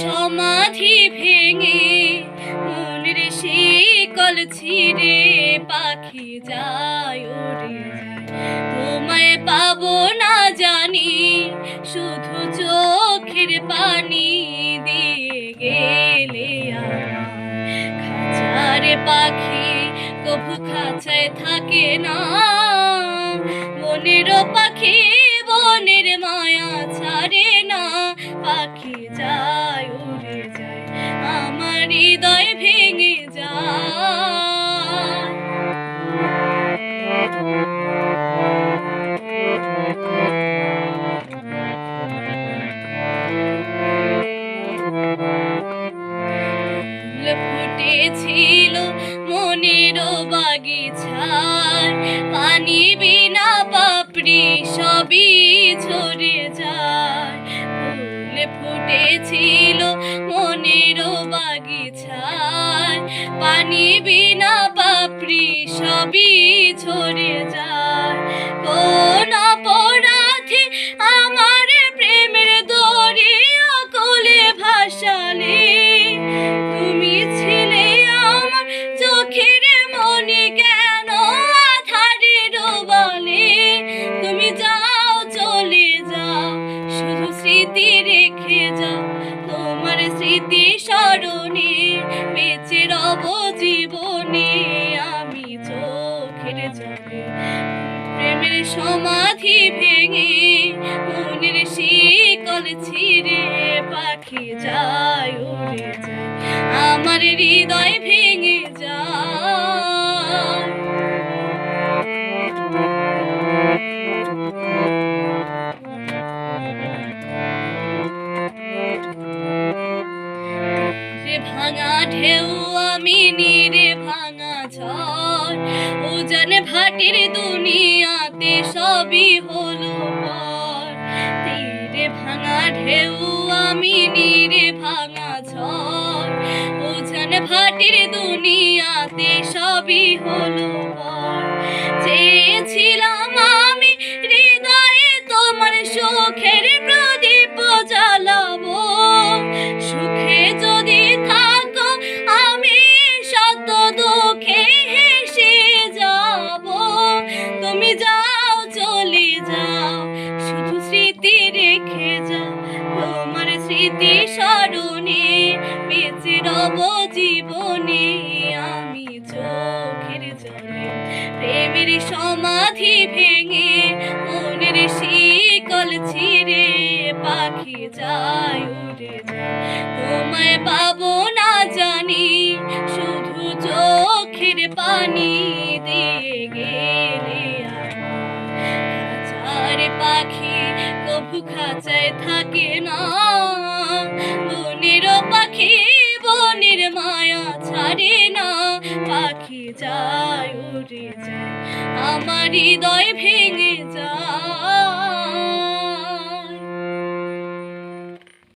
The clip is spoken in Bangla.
সমাধি ভেঙে মনের শিকল ছিঁড়ে পাখি যায় যায় তোমায় পাবো না জানি, শুধু চোখের পানি দিয়ে গেলে খাঁচারে পাখি কভু খাঁচায় থাকে না বনের পাখি বনের মায়া ছাড়ে না, পাখি যায় হৃদয় ভেঙে ফুল ফুটেছিল মনের বাগিচার পানি বিনা পাপড়ি সবই ঝরে ফুটেছিল মনের বাগিছায় পানি বিনা পাপড়ি সবই ঝরে স্মরণে আমি চোখের জলে। প্রেমের সমাধি ভেঙে, মনের শিকল ছিঁড়ে, পাখি যায় উড়ে যায়। আমার হৃদয় ভেঙে ভাঙা ঢেউ আমি নিরে ভাঙা ঝড়। ওজন ভাটির দুনিয়াতে সবই হলো পর। তীরে ভাঙা ঢেউ আমি নিরে ভাঙা ঝড়। ওজন ভাটির দুনিয়াতে সবই হলো পর। চেয়েছিলাম স্মৃতি স্মরণে বেঁচে রব জীবনে আমি চোখের জলে প্রেমের সমাধি ভেঙে, মনের শিকল ছিঁড়ে পাখি যায় উড়ে যায়। তোমায় পাবো না জানি, শুধু চোখের পানি দিয়ে গেলে পাখি খাঁচায় থাকে না। বনের পাখি, বনের মায়া ছাড়ে না। পাখি যায় উড়ে যায়, আমার হৃদয় ভেঙে যায়।